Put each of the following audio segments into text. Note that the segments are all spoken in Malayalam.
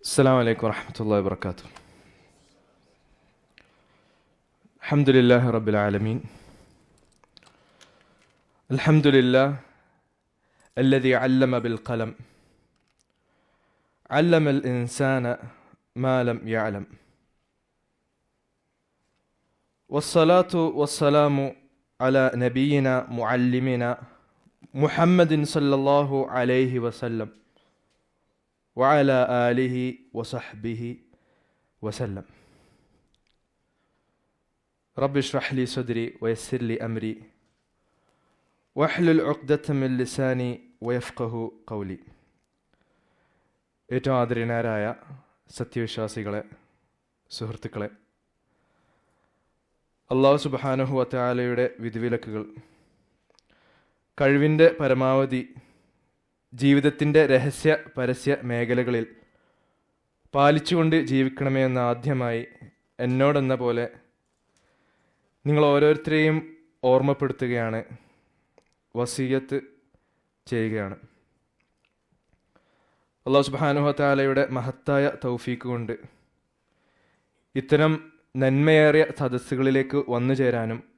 السلام عليكم ورحمة الله وبركاته. الحمد لله رب العالمين. الحمد لله الذي علم بالقلم. علم الإنسان ما لم يعلم. والصلاة والسلام على نبينا معلمنا محمد صلى الله عليه وسلم. وعلى آله വഅല ആലിഹി വസഹ്ബിഹി വസല്ലം റബ്ബി ഷ്റഹ്ലി സുദ്രി വയസ്സിർലി അമ്രി വഹ്ലുൽ ഉഖ്ദത്തമിൽ ലിസാനി വയഫ്ഖഹു കൗലി ഏറ്റവും ആദരണീയരായ സത്യവിശ്വാസികളെ സുഹൃത്തുക്കളെ അള്ളാഹു സുബാനഹു അത്താലയുടെ വിധിവിലക്കുകൾ കഴിവിന്റെ പരമാവധി ജീവിതത്തിന്റെ രഹസ്യ പരസ്യ മേഖലകളിൽ പാലിച്ചുകൊണ്ട് ജീവിക്കണമേ എന്ന് ആദ്യമായി എന്നോടെന്ന പോലെ നിങ്ങൾ ഓരോരുത്തരെയും ഓർമ്മപ്പെടുത്തുകയാണ് വസീയത്ത് ചെയ്യുകയാണ്. അള്ളാഹു സുബാനുഹത്താലയുടെ മഹത്തായ തൗഫീക്ക് കൊണ്ട് ഇത്തരം നന്മയേറിയ സദസ്സുകളിലേക്ക് വന്നു ചേരാനും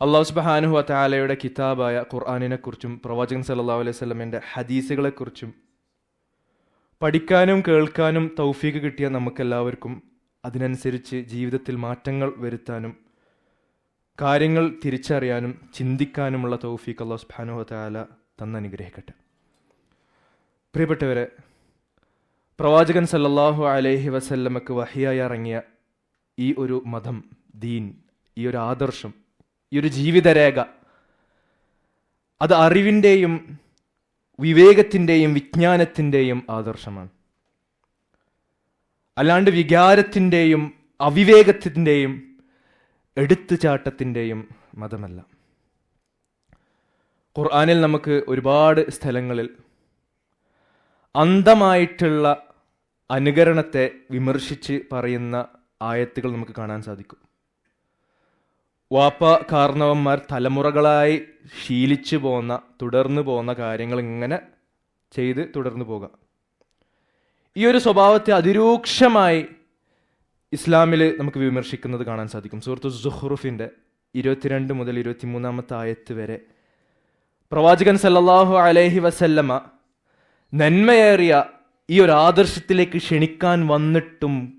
അള്ളാഹു സുബാനുഹു താലയുടെ കിതാബായ ഖുർആാനിനെക്കുറിച്ചും പ്രവാചകൻ സല്ലാ അലൈഹി സ്വലമിന്റെ ഹദീസുകളെക്കുറിച്ചും പഠിക്കാനും കേൾക്കാനും തൗഫീക്ക് കിട്ടിയ നമുക്കെല്ലാവർക്കും അതിനനുസരിച്ച് ജീവിതത്തിൽ മാറ്റങ്ങൾ വരുത്താനും കാര്യങ്ങൾ തിരിച്ചറിയാനും ചിന്തിക്കാനുമുള്ള തൗഫീക്ക് അള്ളാഹു സുബാനുഹു താല തന്നനുഗ്രഹിക്കട്ടെ. പ്രിയപ്പെട്ടവരെ പ്രവാചകൻ സല്ലല്ലാഹു അലൈഹി വസല്ലമക്ക് വഹിയായി ഇറങ്ങിയ ഈ ഒരു മതം ദീൻ ഈ ഒരു ആദർശം ഈ ഒരു ജീവിതരേഖ. അത് അറിവിന്റെയും വിവേകത്തിന്റെയും വിജ്ഞാനത്തിന്റെയും ആദർശമാണ്. അല്ലാണ്ട് വികാരത്തിന്റെയും അവിവേകത്തിന്റെയും എടുത്തുചാട്ടത്തിന്റെയും മതമല്ല. ഖുർആാനിൽ നമുക്ക് ഒരുപാട് സ്ഥലങ്ങളിൽ അന്ധമായിട്ടുള്ള അനുകരണത്തെ വിമർശിച്ച് പറയുന്ന ആയത്തുകൾ നമുക്ക് കാണാൻ സാധിക്കും. വാപ്പ കാരണവന്മാർ തലമുറകളായി ശീലിച്ചു പോന്ന തുടർന്നു പോകുന്ന കാര്യങ്ങൾ ഇങ്ങനെ ചെയ്ത് തുടർന്നു പോകാം. ഈ ഒരു സ്വഭാവത്തെ അതിരൂക്ഷമായി ഇസ്ലാമിൽ നമുക്ക് വിമർശിക്കുന്നത് കാണാൻ സാധിക്കും. സുഹൃത്തു സുഹ്റുഫിന്റെ ഇരുപത്തിരണ്ട് മുതൽ ഇരുപത്തിമൂന്നാമത്തെ ആയത്ത് വരെ പ്രവാചകൻ സല്ലാഹു അലൈഹി വസല്ലമ നന്മയേറിയ ഈ ഒരു ആദർശത്തിലേക്ക് ക്ഷണിക്കാൻ വന്നിട്ടും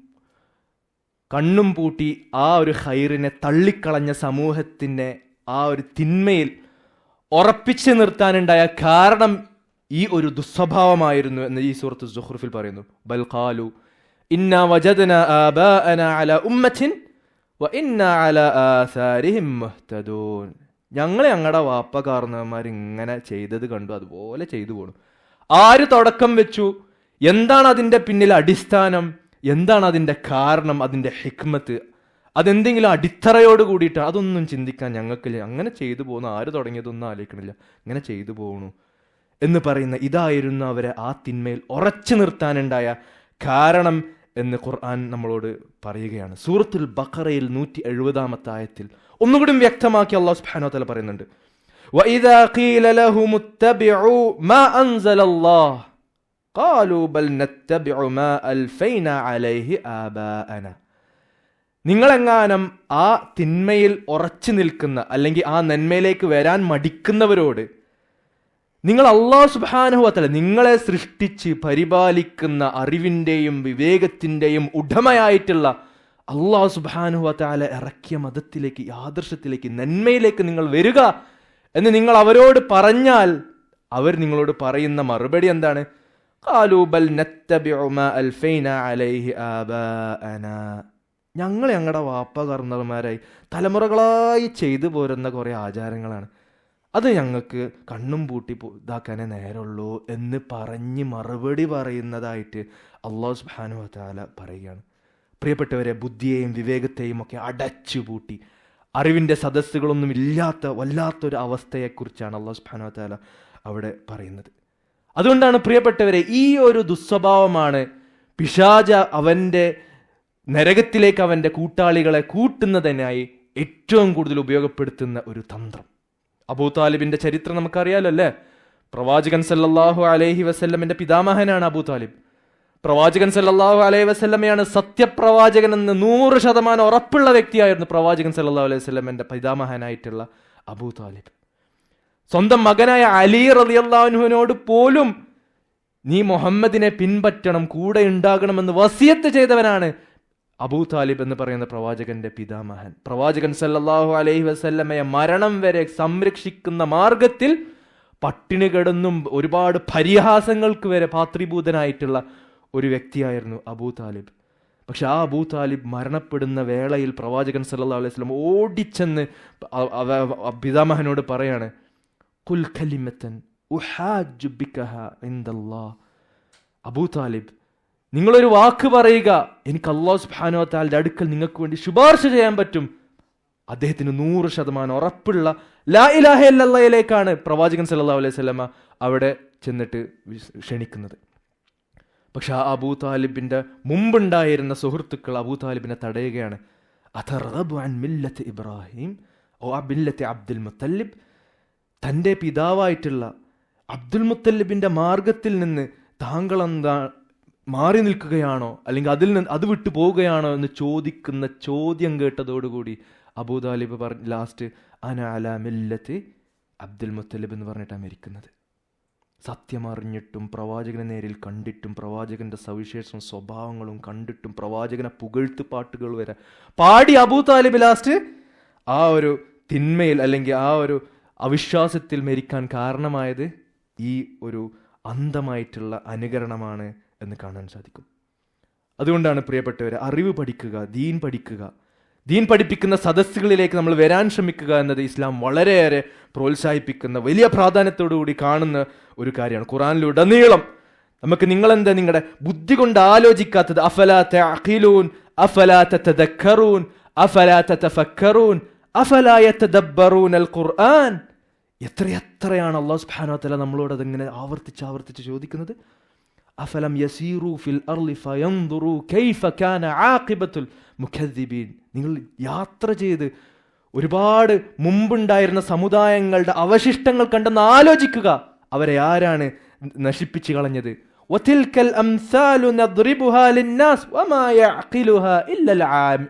കണ്ണും പൂട്ടി ആ ഒരു ഹൈറിനെ തള്ളിക്കളഞ്ഞ സമൂഹത്തിന്റെ ആ ഒരു തിന്മയിൽ ഉറപ്പിച്ചു നിർത്താനുണ്ടായ കാരണം ഈ ഒരു ദുസ്വഭാവമായിരുന്നു എന്ന് ഈ സുഹൃത്ത് സുഹ്റുഫിൽ പറയുന്നു. ബൽഖാലു ഇന്ന വജദന അല ഉമ്മത്തിൻ വ ഞങ്ങൾ ഞങ്ങളുടെ വാപ്പ കാർന്നവന്മാർ ഇങ്ങനെ ചെയ്തത് കണ്ടു അതുപോലെ ചെയ്തു പോണു. ആര് തുടക്കം വെച്ചു? എന്താണ് അതിന്റെ പിന്നിൽ അടിസ്ഥാനം? എന്താണ് അതിൻ്റെ കാരണം അതിൻ്റെ ഹിക്മത്ത് അതെന്തെങ്കിലും അടിത്തറയോട് കൂടിയിട്ട് അതൊന്നും ചിന്തിക്കാൻ ഞങ്ങൾക്കില്ല അങ്ങനെ ചെയ്തു പോകുന്നു ആര് തുടങ്ങിയതൊന്നും ആലോചിക്കണില്ല ഇങ്ങനെ ചെയ്തു പോകണു എന്ന് പറയുന്ന ഇതായിരുന്നു അവരെ ആ തിന്മയിൽ ഉറച്ചു നിർത്താനുണ്ടായ കാരണം എന്ന് ഖുർആൻ നമ്മളോട് പറയുകയാണ് സൂറത്തുൽ ബഖറയിൽ നൂറ്റി എഴുപതാമത്തെ ആയത്തിൽ ഒന്നുകൂടി വ്യക്തമാക്കി അള്ളാഹു സുബ്ഹാനഹു തആല പറയുന്നുണ്ട് وإذا قيل لهم اتبعوا ما أنزل الله قالوا بل نتبع ما ബൽ عليه آباءنا. നിങ്ങളെങ്ങാനും ആ തിന്മയിൽ ഉറച്ചു നിൽക്കുന്ന അല്ലെങ്കിൽ ആ നന്മയിലേക്ക് വരാൻ മടിക്കുന്നവരോട് നിങ്ങൾ അള്ളാഹു സുബാനുഹത്തല നിങ്ങളെ സൃഷ്ടിച്ച് പരിപാലിക്കുന്ന അറിവിന്റെയും വിവേകത്തിന്റെയും ഉടമയായിട്ടുള്ള അള്ളാഹു സുബാനുഹത്താല ഇറക്കിയ മതത്തിലേക്ക് ആദർശത്തിലേക്ക് നന്മയിലേക്ക് നിങ്ങൾ വരിക എന്ന് നിങ്ങൾ അവരോട് പറഞ്ഞാൽ അവർ നിങ്ങളോട് പറയുന്ന മറുപടി എന്താണ്? കാലൂബൽ ഞങ്ങൾ ഞങ്ങളുടെ വാപ്പ കർണർമാരായി തലമുറകളായി ചെയ്തു പോരുന്ന കുറേ ആചാരങ്ങളാണ്. അത് ഞങ്ങൾക്ക് കണ്ണും പൂട്ടി ഇതാക്കാനേ നേരമുള്ളൂ എന്ന് പറഞ്ഞ് മറുപടി പറയുന്നതായിട്ട് അള്ളാഹു സുബാനു താല പറയുകയാണ്. പ്രിയപ്പെട്ടവരെ ബുദ്ധിയെയും വിവേകത്തെയും ഒക്കെ അടച്ചു പൂട്ടി. അറിവിന്റെ സദസ്സുകളൊന്നും ഇല്ലാത്ത വല്ലാത്തൊരു അവസ്ഥയെക്കുറിച്ചാണ് അള്ളാഹു സുബാനു താല അവിടെ പറയുന്നത്. അതുകൊണ്ടാണ് പ്രിയപ്പെട്ടവരെ ഈ ഒരു ദുസ്വഭാവമാണ് പിശാജ അവന്റെ നരകത്തിലേക്ക് അവന്റെ കൂട്ടാളികളെ കൂട്ടുന്നതിനായി ഏറ്റവും കൂടുതൽ ഉപയോഗപ്പെടുത്തുന്ന ഒരു തന്ത്രം. അബൂ താലിബിന്റെ ചരിത്രം നമുക്കറിയാലോ അല്ലേ? പ്രവാചകൻ സല്ലാഹു അലൈഹി വസല്ലമിന്റെ പിതാമഹനാണ് അബൂ താലിബ്. പ്രവാചകൻ സല്ലാഹു അലൈഹി വസല്ലമയാണ് സത്യപ്രവാചകൻ എന്ന് നൂറ് ശതമാനം ഉറപ്പുള്ള വ്യക്തിയായിരുന്നു പ്രവാചകൻ സല്ലല്ലാഹു അലൈഹി വസല്ലമന്റെ പിതാമഹനായിട്ടുള്ള അബൂ താലിബ്. സ്വന്തം മകനായ അലി റലിയല്ലാഹുവിനോട് പോലും നീ മുഹമ്മദിനെ പിൻപറ്റണം കൂടെ ഉണ്ടാകണമെന്ന് വസിയത്ത് ചെയ്തവനാണ് അബൂ താലിബ് എന്ന് പറയുന്ന പ്രവാചകന്റെ പിതാമഹൻ. പ്രവാചകൻ സല്ലാഹു അലൈഹി വസല്ലമയെ മരണം വരെ സംരക്ഷിക്കുന്ന മാർഗത്തിൽ പട്ടിണി കിടന്നും ഒരുപാട് പരിഹാസങ്ങൾക്ക് വരെ പാത്രീഭൂതനായിട്ടുള്ള ഒരു വ്യക്തിയായിരുന്നു അബൂ താലിബ്. പക്ഷെ ആ അബൂ താലിബ് മരണപ്പെടുന്ന വേളയിൽ പ്രവാചകൻ സല്ലാ അലൈഹി സ്വലം ഓടിച്ചെന്ന് പിതാമഹനോട് പറയാണ് കുൽ കലിമത്തൻ ഉഹാജ് ബികഹ ഇൻദല്ലാഹ് അബൂ താലിബ് നിങ്ങളൊരു വാക്ക് പറയുക. എനിക്ക് അള്ളാഹു സുബ്ഹാനഹു വതആലയുടെ അടുക്കൽ നിങ്ങൾക്ക് വേണ്ടി ശുപാർശ ചെയ്യാൻ പറ്റും. അദ്ദേഹത്തിന് നൂറ് ശതമാനം ഉറപ്പുള്ള ലാ ഇലാഹ പ്രവാചകൻ സല്ലാ അലൈഹി വസല്ലമ അവിടെ ചെന്നിട്ട് ക്ഷണിക്കുന്നത്. പക്ഷെ ആ അബൂ താലിബിന്റെ മുമ്പുണ്ടായിരുന്ന സുഹൃത്തുക്കൾ അബൂ താലിബിനെ തടയുകയാണ്. ഇബ്രാഹിം ഓ ആ മില്ലത്ത് അബ്ദുൽ മുത്തല്ലിബ് തന്റെ പിതാവായിട്ടുള്ള അബ്ദുൽ മുത്തല്ലിബിന്റെ മാർഗത്തിൽ നിന്ന് താങ്കൾ എന്താ മാറി നിൽക്കുകയാണോ? അല്ലെങ്കിൽ അതിൽ നിന്ന് അത് വിട്ടു പോവുകയാണോ എന്ന് ചോദിക്കുന്ന ചോദ്യം കേട്ടതോടുകൂടി അബൂ പറഞ്ഞ് ലാസ്റ്റ് അന അല മില്ലത്ത് അബ്ദുൽ മുത്തലിബ് എന്ന് പറഞ്ഞിട്ടാണ് മരിക്കുന്നത്. സത്യം അറിഞ്ഞിട്ടും പ്രവാചകനെ നേരിൽ കണ്ടിട്ടും പ്രവാചകന്റെ സവിശേഷം സ്വഭാവങ്ങളും കണ്ടിട്ടും പ്രവാചകനെ പുകഴ്ത്ത് പാട്ടുകൾ വരെ പാടി അബൂ താലിബ് ലാസ്റ്റ് ആ ഒരു തിന്മയിൽ അല്ലെങ്കിൽ ആ ഒരു അവിശ്വാസത്തിൽ മരിക്കാൻ കാരണമായത് ഈ ഒരു അന്ധമായിട്ടുള്ള അനുകരണമാണ് എന്ന് കാണാൻ സാധിക്കും. അതുകൊണ്ടാണ് പ്രിയപ്പെട്ടവർ അറിവ് പഠിക്കുക ദീൻ പഠിക്കുക. ദീൻ പഠിപ്പിക്കുന്ന സദസ്സുകളിലേക്ക് നമ്മൾ വരാൻ ശ്രമിക്കുക എന്നത് ഇസ്ലാം വളരെയേറെ പ്രോത്സാഹിപ്പിക്കുന്ന വലിയ പ്രാധാന്യത്തോടുകൂടി കാണുന്ന ഒരു കാര്യമാണ്. ഖുറാനിലുടനീളം നമുക്ക് നിങ്ങളെന്താ നിങ്ങളുടെ ബുദ്ധി കൊണ്ട് ആലോചിക്കാത്തത്? അഫലാത്ത അഖിലൂൻ അഫലാത്ത അഫലാത്തൂൻ അഫലാത്ത തഫക്കറൂൻ അഫലായത്തദബ്ബറൂൻ അൽ ഖുർആൻ. എത്രയെത്രയാണ് അള്ളാഹു സുബാനോത്തല നമ്മളോട് അതിങ്ങനെ ആവർത്തിച്ച് ആവർത്തിച്ച് ചോദിക്കുന്നത്? അഫലം യസീറു ഫിൽ അർലി ഫയംദുറു കൈഫ കാന ആഖിബത്തുൽ മുഖദ്ദിബീൻ. നിങ്ങൾ യാത്ര ചെയ്ത് ഒരുപാട് മുമ്പുണ്ടായിരുന്ന സമുദായങ്ങളുടെ അവശിഷ്ടങ്ങൾ കണ്ടെന്ന് ആലോചിക്കുക. അവരെ ആരാണ് നശിപ്പിച്ചു കളഞ്ഞത്?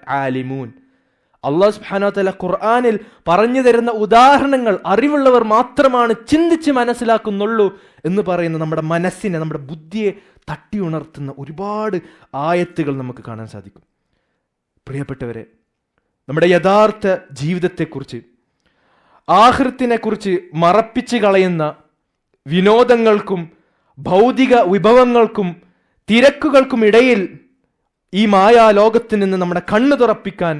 ആലിമൂൻ. അള്ളാഹു സുബ്ഹാനഹു വതആല ഖുർആനിൽ പറഞ്ഞു തരുന്ന ഉദാഹരണങ്ങൾ അറിവുള്ളവർ മാത്രമാണ് ചിന്തിച്ച് മനസ്സിലാക്കുന്നുള്ളൂ എന്ന് പറയുന്ന നമ്മുടെ മനസ്സിനെ നമ്മുടെ ബുദ്ധിയെ തട്ടി ഉണർത്തുന്ന ഒരുപാട് ആയത്തുകൾ നമുക്ക് കാണാൻ സാധിക്കും. പ്രിയപ്പെട്ടവരെ നമ്മുടെ യഥാർത്ഥ ജീവിതത്തെക്കുറിച്ച് ആഹൃത്തിനെക്കുറിച്ച് മറപ്പിച്ച് കളയുന്ന വിനോദങ്ങൾക്കും ഭൗതിക വിഭവങ്ങൾക്കും തിരക്കുകൾക്കും ഇടയിൽ ഈ മായാലോകത്തിൽ നിന്ന് നമ്മുടെ കണ്ണു തുറപ്പിക്കാൻ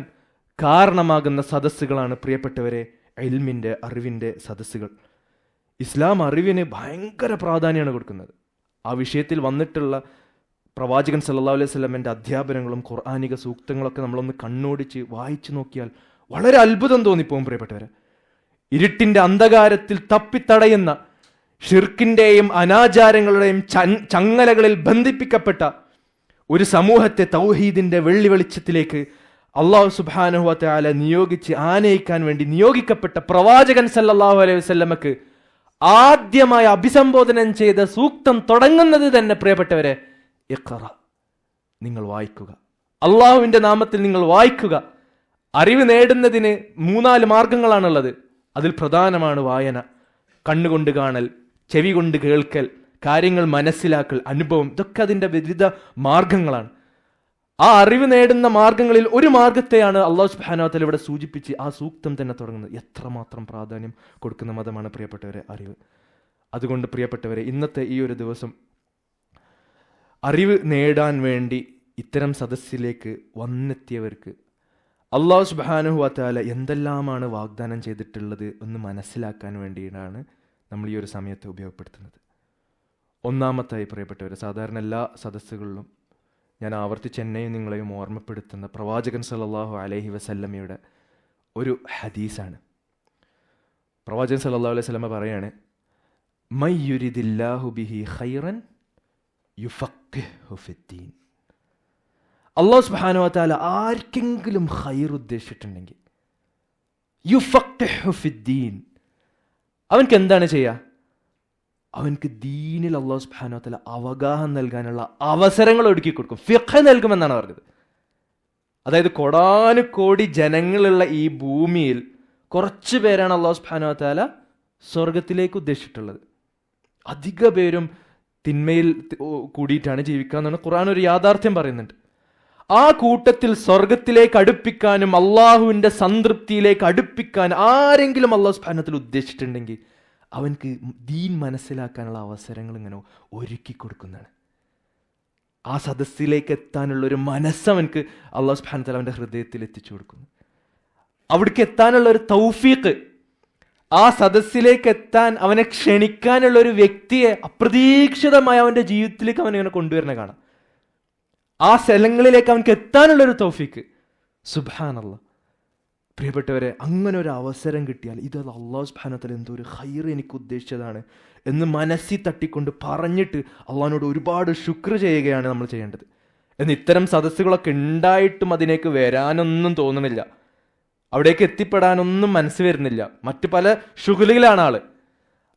കാരണമാകുന്ന സദസ്സുകളാണ് പ്രിയപ്പെട്ടവരെ എൽമിന്റെ അറിവിന്റെ സദസ്സുകൾ. ഇസ്ലാം അറിവിന് ഭയങ്കര പ്രാധാന്യമാണ് കൊടുക്കുന്നത്. ആ വിഷയത്തിൽ വന്നിട്ടുള്ള പ്രവാചകൻ സല്ലാ അലൈഹി സ്വലമിന്റെ അധ്യാപനങ്ങളും ഖുർആാനിക സൂക്തങ്ങളൊക്കെ നമ്മളൊന്ന് കണ്ണോടിച്ച് വായിച്ചു നോക്കിയാൽ വളരെ അത്ഭുതം തോന്നിപ്പോകും പ്രിയപ്പെട്ടവരെ. ഇരുട്ടിന്റെ അന്ധകാരത്തിൽ തപ്പിത്തടയുന്ന ഷിർക്കിന്റെയും അനാചാരങ്ങളുടെയും ചങ്ങലകളിൽ ബന്ധിപ്പിക്കപ്പെട്ട ഒരു സമൂഹത്തെ തൗഹീദിന്റെ വെള്ളി വെളിച്ചത്തിലേക്ക് അള്ളാഹു സുബാനുഹുല നിയോഗിച്ച് ആനയിക്കാൻ വേണ്ടി നിയോഗിക്കപ്പെട്ട പ്രവാചകൻ സല്ലാഹു അലൈഹി വസ്ല്ലമക്ക് ആദ്യമായി അഭിസംബോധനം ചെയ്ത സൂക്തം തുടങ്ങുന്നത് തന്നെ പ്രിയപ്പെട്ടവരെ ഇഖറ. നിങ്ങൾ വായിക്കുക. അള്ളാഹുവിന്റെ നാമത്തിൽ നിങ്ങൾ വായിക്കുക. അറിവ് നേടുന്നതിന് മൂന്നാൽ മാർഗങ്ങളാണുള്ളത്. അതിൽ പ്രധാനമാണ് വായന. കണ്ണുകൊണ്ട് കാണൽ ചെവി കൊണ്ട് കേൾക്കൽ കാര്യങ്ങൾ മനസ്സിലാക്കൽ അനുഭവം ഇതൊക്കെ അതിന്റെ വിവിധ മാർഗങ്ങളാണ്. ആ അറിവ് നേടുന്ന മാർഗങ്ങളിൽ ഒരു മാർഗത്തെയാണ് അള്ളാഹു സുബാനോത്തൽ ഇവിടെ സൂചിപ്പിച്ച് ആ സൂക്തം തന്നെ തുടങ്ങുന്നത്. എത്രമാത്രം പ്രാധാന്യം കൊടുക്കുന്ന മതമാണ് പ്രിയപ്പെട്ടവരെ അറിവ്. അതുകൊണ്ട് പ്രിയപ്പെട്ടവരെ ഇന്നത്തെ ഈ ഒരു ദിവസം അറിവ് നേടാൻ വേണ്ടി ഇത്തരം സദസ്സിലേക്ക് വന്നെത്തിയവർക്ക് അള്ളാഹു സുബാനുഹു വത്താല എന്തെല്ലാമാണ് വാഗ്ദാനം ചെയ്തിട്ടുള്ളത് ഒന്ന് മനസ്സിലാക്കാൻ വേണ്ടിയിട്ടാണ് നമ്മൾ ഈ ഒരു സമയത്ത് ഉപയോഗപ്പെടുത്തുന്നത്. ഒന്നാമത്തായി പ്രിയപ്പെട്ടവർ സാധാരണ എല്ലാ സദസ്സുകളിലും ഞാൻ ആവർത്തിച്ച് എന്നെയും നിങ്ങളെയും ഓർമ്മപ്പെടുത്തുന്ന പ്രവാചകൻ സല്ലല്ലാഹു അലഹി വസല്ലമ്മയുടെ ഒരു ഹദീസാണ്. പ്രവാചകൻ സല്ലല്ലാഹു അലൈഹി വസല്ലമ പറയാണ് മയ്യുരിദില്ലാഹു ബിഹി ഖൈറൻ ഫിദ്ദീൻ. അള്ളാഹു സുബ്ഹാനഹു വതആല ആർക്കെങ്കിലും ഹൈർ ഉദ്ദേശിച്ചിട്ടുണ്ടെങ്കിൽ ഫിദ്ദീൻ. അവൻക്ക് എന്താണ് ചെയ്യുക അവൻക്ക് ദീനിൽ അള്ളാഹു സുബാനോത്തല അവഗാഹം നൽകാനുള്ള അവസരങ്ങൾ ഒരുക്കി കൊടുക്കും. ഫിഖ നൽകുമെന്നാണ് പറഞ്ഞത്. അതായത് കോടാനുകോടി ജനങ്ങളുള്ള ഈ ഭൂമിയിൽ കുറച്ച് പേരാണ് അള്ളാഹു താല സ്വർഗത്തിലേക്ക് ഉദ്ദേശിച്ചിട്ടുള്ളത്. അധിക പേരും തിന്മയിൽ കൂടിയിട്ടാണ് ജീവിക്കുക എന്നാണ് ഖുർആൻ ഒരു യാഥാർത്ഥ്യം പറയുന്നുണ്ട്. ആ കൂട്ടത്തിൽ സ്വർഗത്തിലേക്ക് അടുപ്പിക്കാനും അള്ളാഹുവിന്റെ സംതൃപ്തിയിലേക്ക് അടുപ്പിക്കാൻ ആരെങ്കിലും അള്ളാഹു സ്ഫാനത്തിൽ ഉദ്ദേശിച്ചിട്ടുണ്ടെങ്കിൽ അവൻക്ക് ദീൻ മനസ്സിലാക്കാനുള്ള അവസരങ്ങൾ ഇങ്ങനെ ഒരുക്കി കൊടുക്കുന്നതാണ്. ആ സദസ്സിലേക്ക് എത്താനുള്ള ഒരു മനസ്സവൻക്ക് അള്ളാഹു താല അവന്റെ ഹൃദയത്തിൽ എത്തിച്ചു കൊടുക്കുന്നു. അവിടേക്ക് എത്താനുള്ള ഒരു തൗഫീഖ് ആ സദസ്സിലേക്ക് എത്താൻ അവനെ ക്ഷണിക്കാനുള്ള ഒരു വ്യക്തിയെ അപ്രതീക്ഷിതമായി അവന്റെ ജീവിതത്തിലേക്ക് അവൻ ഇങ്ങനെ കൊണ്ടുവരുന്ന കാണാം. ആ സ്ഥലങ്ങളിലേക്ക് അവനക്ക് എത്താനുള്ള ഒരു തൗഫീഖ്. സുബാനല്ല പ്രിയപ്പെട്ടവരെ അങ്ങനെ ഒരു അവസരം കിട്ടിയാൽ ഇത് അള്ളാഹു സുബാനത്തിൽ എന്തോ ഒരു ഹൈർ എനിക്ക് ഉദ്ദേശിച്ചതാണ് എന്ന് മനസ്സിൽ തട്ടിക്കൊണ്ട് പറഞ്ഞിട്ട് അള്ളാഹിനോട് ഒരുപാട് ശുക്ർ ചെയ്യുകയാണ് നമ്മൾ ചെയ്യേണ്ടത്. എന്ന് ഇത്തരം സദസ്സുകളൊക്കെ ഉണ്ടായിട്ടും അതിനേക്ക് വരാനൊന്നും തോന്നണില്ല അവിടേക്ക് എത്തിപ്പെടാനൊന്നും മനസ്സ് വരുന്നില്ല. മറ്റു പല ഷുഗലുകളാണ് ആൾ.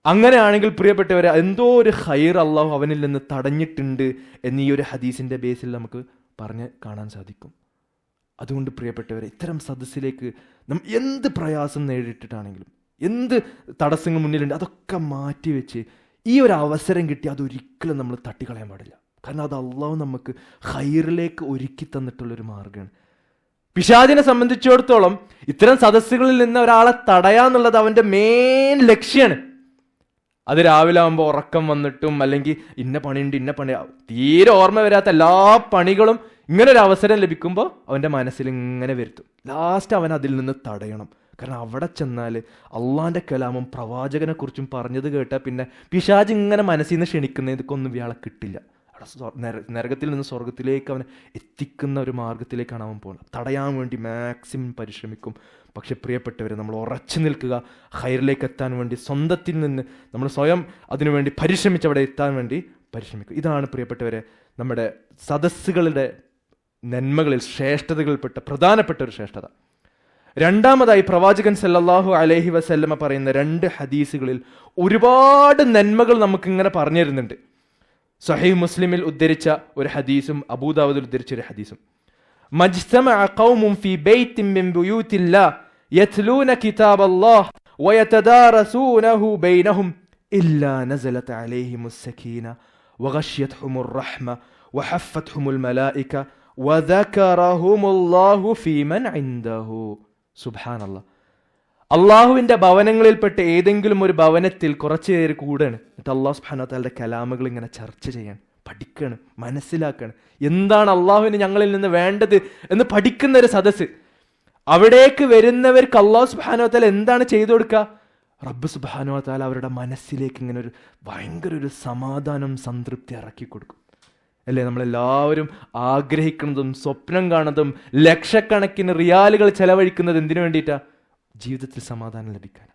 അങ്ങനെയാണെങ്കിൽ പ്രിയപ്പെട്ടവരെ എന്തോ ഒരു ഹൈർ അള്ളാഹു അവനിൽ നിന്ന് തടഞ്ഞിട്ടുണ്ട് എന്നീ ഒരു ഹദീസിന്റെ ബേസിൽ നമുക്ക് പറഞ്ഞ് കാണാൻ സാധിക്കും. അതുകൊണ്ട് പ്രിയപ്പെട്ടവരെ ഇത്തരം സദസ്സിലേക്ക് നം എന്ത് പ്രയാസം നേരിട്ടിട്ടാണെങ്കിലും എന്ത് തടസ്സങ്ങൾ മുന്നിലുണ്ട് അതൊക്കെ മാറ്റിവെച്ച് ഈ ഒരു അവസരം കിട്ടി അതൊരിക്കലും നമ്മൾ തട്ടിക്കളയാൻ പാടില്ല. കാരണം അത് അള്ളാഹു നമുക്ക് ഹൈറിലേക്ക് ഒരുക്കി തന്നിട്ടുള്ളൊരു മാർഗമാണ്. പിശാദിനെ സംബന്ധിച്ചിടത്തോളം ഇത്തരം സദസ്സുകളിൽ നിന്ന് ഒരാളെ തടയാന്നുള്ളത് അവന്റെ മെയിൻ ലക്ഷ്യമാണ് അത് രാവിലെ ആകുമ്പോൾ ഉറക്കം വന്നിട്ടും അല്ലെങ്കിൽ ഇന്ന പണിയുണ്ട് ഇന്ന പണി തീരെ ഓർമ്മ വരാത്ത എല്ലാ പണികളും ഇങ്ങനെ ഒരു അവസരം ലഭിക്കുമ്പോൾ അവന്റെ മനസ്സിൽ ഇങ്ങനെ വരുത്തും. ലാസ്റ്റ് അവൻ അതിൽ നിന്ന് തടയണം. കാരണം അവിടെ ചെന്നാൽ അള്ളാന്റെ കലാമും പ്രവാചകനെ കുറിച്ചും പറഞ്ഞത് കേട്ടാൽ പിന്നെ പിശാജ് ഇങ്ങനെ മനസ്സിൽ നിന്ന് ക്ഷണിക്കുന്നതൊക്കൊന്നും ഇയാളെ കിട്ടില്ല. അവിടെ നരകത്തിൽ നിന്ന് സ്വർഗത്തിലേക്ക് അവനെ എത്തിക്കുന്ന ഒരു മാർഗത്തിലേക്കാണ് അവൻ പോകുന്നത്. തടയാൻ വേണ്ടി മാക്സിമം പരിശ്രമിക്കും. പക്ഷെ പ്രിയപ്പെട്ടവർ നമ്മൾ ഉറച്ചു നിൽക്കുക. ഹൈറിലേക്ക് എത്താൻ വേണ്ടി സ്വന്തത്തിൽ നിന്ന് നമ്മൾ സ്വയം അതിനുവേണ്ടി പരിശ്രമിച്ച് അവിടെ എത്താൻ വേണ്ടി പരിശ്രമിക്കും. ഇതാണ് പ്രിയപ്പെട്ടവരെ നമ്മുടെ സദസ്സുകളുടെ നന്മകളിൽ ശ്രേഷ്ഠതകളിൽപ്പെട്ട പ്രധാനപ്പെട്ട ഒരു ശ്രേഷ്ഠത രണ്ടാമതായി പ്രവാചകൻ സല്ലല്ലാഹു അലൈഹി വസല്ലമ പറയുന്ന രണ്ട് ഹദീസുകളിൽ ഒരുപാട് നന്മകൾ നമുക്ക് ഇങ്ങനെ പറഞ്ഞു തരുന്നുണ്ട് സഹീഹ് മുസ്ലിമിൽ ഉദ്ധരിച്ച ഒരു ഹദീസും അബൂദാവൂദിൽ ഉദ്ധരിച്ച ഒരു ഹദീസും مجتمع قوم في بيت من بيوت الله يتلون كتاب الله ويتدارسونه بينهم إلا نزلت عليهم السكينة وغشيتهم الرحمة وحفتهم الملائكة അള്ളാഹുവിന്റെ ഭവനങ്ങളിൽ ഭവനങ്ങളിൽപ്പെട്ട് ഏതെങ്കിലും ഒരു ഭവനത്തിൽ കുറച്ചു പേര് കൂടാണ്. എന്നിട്ട് അള്ളാഹു സുബാനത്താളുടെ കലാമുകൾ ഇങ്ങനെ ചർച്ച ചെയ്യാണ്. പഠിക്കണം മനസ്സിലാക്കണം. എന്താണ് അള്ളാഹുവിന് ഞങ്ങളിൽ നിന്ന് വേണ്ടത് എന്ന് പഠിക്കുന്ന ഒരു സദസ്സ്. അവിടേക്ക് വരുന്നവർക്ക് അള്ളാഹു സുബാനോത്താൽ എന്താണ് ചെയ്തു കൊടുക്കുക റബ്ബ് സുബാനോത്താൽ അവരുടെ മനസ്സിലേക്ക് ഇങ്ങനെ ഒരു ഭയങ്കര ഒരു സമാധാനം സംതൃപ്തി ഇറക്കി കൊടുക്കും. അല്ലേ? നമ്മളെല്ലാവരും ആഗ്രഹിക്കുന്നതും സ്വപ്നം കാണുന്നതും ലക്ഷക്കണക്കിന് റിയാലുകൾ ചെലവഴിക്കുന്നത് എന്തിനു വേണ്ടിയിട്ടാ? ജീവിതത്തിൽ സമാധാനം ലഭിക്കാൻ.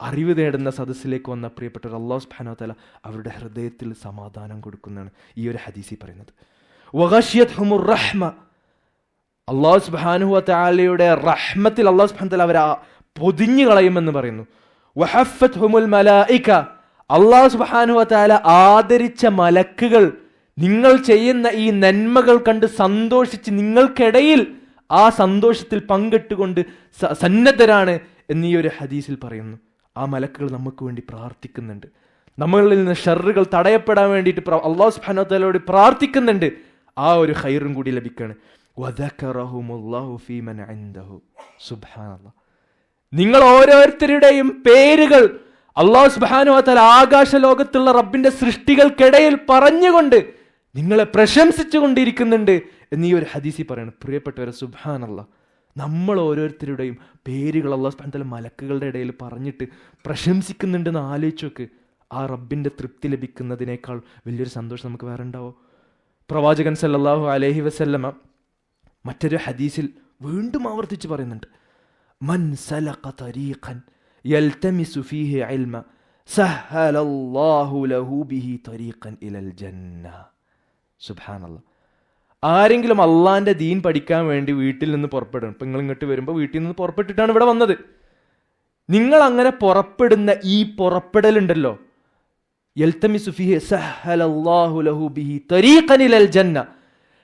അറിവ് നേടുന്ന സദസ്സിലേക്ക് വന്ന പ്രിയപ്പെട്ട അള്ളാഹു സുബ്ഹാനഹു തല അവരുടെ ഹൃദയത്തിൽ സമാധാനം കൊടുക്കുന്നതാണ് ഈ ഒരു ഹദീസി പറയുന്നത്. വഗശിയത്ഹുമുർ റഹ്മ. അള്ളാഹു സുബ്ഹാനഹു വതആലയുടെ റഹ്മത്തിൽ അള്ളാഹു സുബ്ഹാനഹു തല അവരെ പൊതിഞ്ഞു കളയുമെന്ന് പറയുന്നു. വഹഫത്ഹുമുൽ മലായിക. അള്ളാഹു സുബ്ഹാനഹു വതആല ആദരിച്ച മലക്കുകൾ നിങ്ങൾ ചെയ്യുന്ന ഈ നന്മകൾ കണ്ട് സന്തോഷിച്ച് നിങ്ങൾക്കിടയിൽ ആ സന്തോഷത്തിൽ പങ്കിട്ടുകൊണ്ട് സന്നദ്ധരാണ് എന്നീ ഒരു ഹദീസിൽ പറയുന്നു. ആ മലക്കുകൾ നമുക്ക് വേണ്ടി പ്രാർത്ഥിക്കുന്നുണ്ട്. നമ്മളിൽ നിന്ന് ഷെറുകൾ തടയപ്പെടാൻ വേണ്ടിയിട്ട് അള്ളാഹു സുബ്ഹാനഹു വതആലയോട് പ്രാർത്ഥിക്കുന്നുണ്ട്. ആ ഒരു ഹൈറും കൂടി ലഭിക്കുകയാണ്. നിങ്ങൾ ഓരോരുത്തരുടെയും പേരുകൾ അള്ളാഹു സുബാനുവത്താൽ ആകാശ ലോകത്തുള്ള റബ്ബിന്റെ സൃഷ്ടികൾക്കിടയിൽ പറഞ്ഞുകൊണ്ട് നിങ്ങളെ പ്രശംസിച്ചു കൊണ്ടിരിക്കുന്നുണ്ട് ഈ ഒരു ഹദീസി പറയണം. പ്രിയപ്പെട്ടവരെ സുബാനല്ല നമ്മൾ ഓരോരുത്തരുടെയും പേരുകൾ അള്ളാഹു സ്ഥാനത്തിലെ മലക്കുകളുടെ ഇടയിൽ പറഞ്ഞിട്ട് പ്രശംസിക്കുന്നുണ്ടെന്ന് ആലോചിച്ച് നോക്ക്. ആ റബ്ബിന്റെ തൃപ്തി ലഭിക്കുന്നതിനേക്കാൾ വലിയൊരു സന്തോഷം നമുക്ക് വേറെ ഉണ്ടാവോ? പ്രവാചകൻ സല്ലാഹു അലഹി വസല്ലമ മറ്റൊരു ഹദീസിൽ വീണ്ടും ആവർത്തിച്ച് പറയുന്നുണ്ട്. മൻ സലഖ തരീഖൻ യൽതമിസു ഇൽമ സഹലല്ലാഹു ലഹു ബിഹി തരീഖൻ ഇലൽ ജന്ന. സുബ്ഹാനല്ലാഹ് ആരെങ്കിലും അള്ളാന്റെ ദീൻ പഠിക്കാൻ വേണ്ടി വീട്ടിൽ നിന്ന് പുറപ്പെടും. ഇപ്പൊ നിങ്ങൾ ഇങ്ങോട്ട് വരുമ്പോൾ വീട്ടിൽ നിന്ന് പുറപ്പെട്ടിട്ടാണ് ഇവിടെ വന്നത്. നിങ്ങൾ അങ്ങനെ പുറപ്പെടുന്ന ഈ പുറപ്പെടലുണ്ടല്ലോ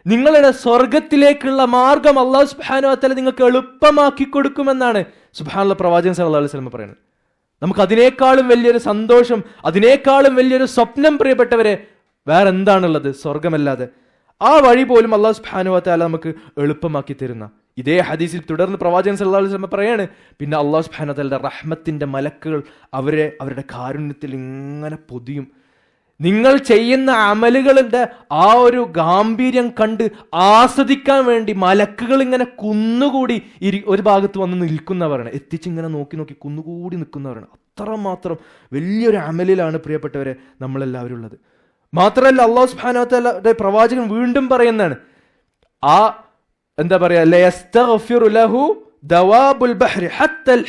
നിങ്ങളുടെ സ്വർഗത്തിലേക്കുള്ള മാർഗം അള്ളാഹു വതആല നിങ്ങൾക്ക് എളുപ്പമാക്കി കൊടുക്കുമെന്നാണ് സുബാനുള്ള പ്രവാചകൻ സല അലൈഹി വസല്ലം പറയുന്നത്. നമുക്ക് അതിനേക്കാളും വലിയൊരു സന്തോഷം അതിനേക്കാളും വലിയൊരു സ്വപ്നം പ്രിയപ്പെട്ടവരെ വേറെ എന്താണുള്ളത് സ്വർഗമല്ലാതെ ആ വഴി പോലും അള്ളാഹു സുബാനു വാല നമുക്ക് എളുപ്പമാക്കി തരുന്ന. ഇതേ ഹദീസിൽ തുടർന്ന് പ്രവാചകൻ സല്ലാസ് പറയാണ് പിന്നെ അള്ളാഹു സുബ്ഹാനഹു താലയുടെ റഹ്മത്തിന്റെ മലക്കുകൾ അവരെ അവരുടെ കാരുണ്യത്തിൽ ഇങ്ങനെ പൊതിയും. നിങ്ങൾ ചെയ്യുന്ന അമലുകളുടെ ആ ഒരു ഗാംഭീര്യം കണ്ട് ആസ്വദിക്കാൻ വേണ്ടി മലക്കുകൾ ഇങ്ങനെ കുന്നുകൂടി ഇരി ഒരു ഭാഗത്ത് വന്ന് നിൽക്കുന്നവരാണ്. എത്തിച്ചിങ്ങനെ നോക്കി നോക്കി കുന്നുകൂടി നിൽക്കുന്നവരാണ്. അത്രമാത്രം വലിയൊരു അമലിലാണ് പ്രിയപ്പെട്ടവരെ നമ്മളെല്ലാവരും ഉള്ളത് മാത്രമല്ല അള്ളാഹു സുബ്ഹാനഹുവതആലയുടെ പ്രവാചകൻ വീണ്ടും പറയുന്നതാണ് ആ എന്താ പറയാ ലഹു ഹത്തൽ